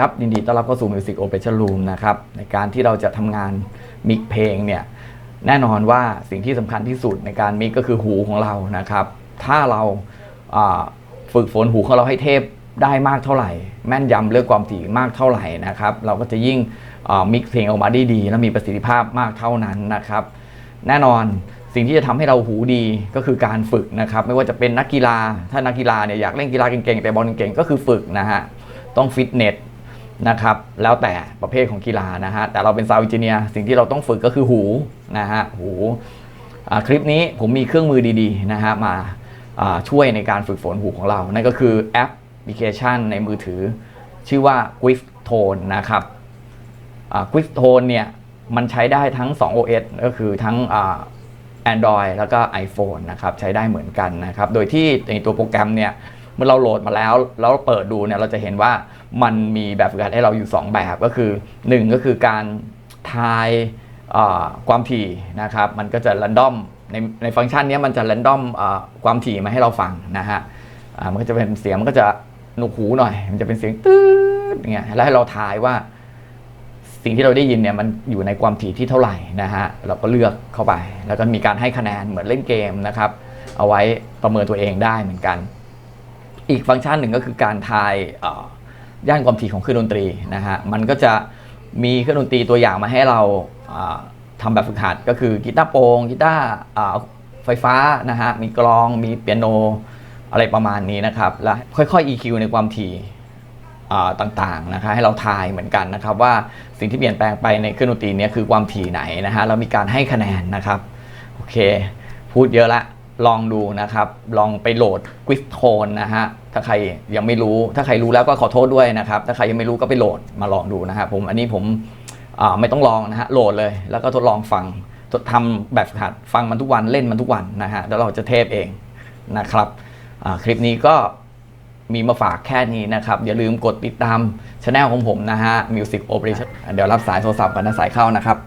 ครับยินดีต้อนรับเข้าสู่ Music Operation Room นะครับในการที่เราจะทำงานมิกเพลงเนี่ยแน่นอนว่าสิ่งที่สำคัญที่สุดในการมิกก็คือหูของเรานะครับถ้าเราอ่าฝึกฝนหูของเราให้เทพได้มากเท่าไหร่ แม่นยำเรื่องความถี่มากเท่าไหร่นะครับเราก็จะยิ่งมิกเพลงออกมาได้ดี และมีประสิทธิภาพมากเท่านั้นนะครับแน่นอนสิ่งที่จะทำให้เราหูดีก็คือการฝึกนะครับไม่ว่าจะเป็นนักกีฬาถ้านักกีฬาเนี่ยอยากเล่นกีฬาเก่งๆแต่บอลเก่งๆก็คือฝึกนะฮะต้องฟิตเนส นะครับแล้วแต่ประเภทของกีฬานะฮะแต่เราเป็นซาวด์อินเจเนียร์สิ่งที่เราต้องฝึกก็คือหูนะฮะหูคลิปนี้ผมมีเครื่องมือดีๆนะฮะมาช่วยในการฝึกฝนหูของเรา นั่นก็คือแอปพลิเคชันในมือถือ ชื่อว่า g r i f Tone นะครับกริฟโทนเนี่ยมันใช้ได้ทั้ง 2 OS ก็คือทั้งอ่า Android แล้วก็ iPhone นะครับใช้ได้เหมือนกันนะครับ โดยที่ในตัวโปรแกรมเนี่ยเมื่อเราโหลดมาแล้ว แล้วเปิดดูเนี่ยเราจะเห็นว่ามันมีแบบฝึกหัดให้เราอยู่ 2 แบบก็คือ 1 ก็คือการทายความถี่นะครับ มันก็จะ r รนดอมในในฟังก์ชันนี้มันจะ r รนดอมความถี่มาให้เราฟังนะฮะมันก็จะเป็นเสียงมันก็จะหนุกหูหน่อย มันจะเป็นเสียงตืดอเงี้ยแล้วให้เราทายว่า สิ่งที่เราได้ยินเนี่ยมันอยู่ในความถี่ที่เท่าไหร่นะฮะเราก็เลือกเข้าไป แล้วก็มีการให้คะแนนเหมือนเล่นเกมนะครับ เอาไว้ประเมินตัวเองได้เหมือนกัน อีกฟังก์ชันหนึ่งก็คือการทาย ย่านความถี่ของเครื่องดนตรีนะฮะมันก็จะมีเครื่องดนตรีตัวอย่างมาให้เราอ่าทำแบบฝึกหัดก็คือกีตาร์โปร่งกีตาร์ไฟฟ้านะฮะมีกลองมีเปียโนอะไรประมาณนี้นะครับแล้วค่อยๆ EQ ในความถี่ต่างๆนะคะให้เราทายเหมือนกันนะครับว่าสิ่งที่เปลี่ยนแปลงไปในเครื่องดนตรีนี้คือความถี่ไหนนะฮะเรามีการให้คะแนนนะครับโอเค พูดเยอะละลองดูนะครับ ลองไปโหลด g r i f t o n e นะฮะ ถ้าใครยังไม่รู้ถ้าใครรู้แล้วก็ขอโทษด้วยนะครับ ถ้าใครยังไม่รู้ก็ไปโหลดมาลองดูนะฮะผมอันนี้ผมไม่ต้องลองนะฮะโหลดเลย แล้วก็ทดลองฟังทดทำแบบหัดฟังมันทุกวันเล่นมันทุกวันนะฮะแล้วเราจะเทพเองนะครับคลิปนี้ก็มีมาฝากแค่นี้นะครับ อย่าลืมกดติดตามช anel ของผมนะฮะ Music Operation เดี๋ยวรับสายโทรศัพท์กันนะสายเข้านะครับ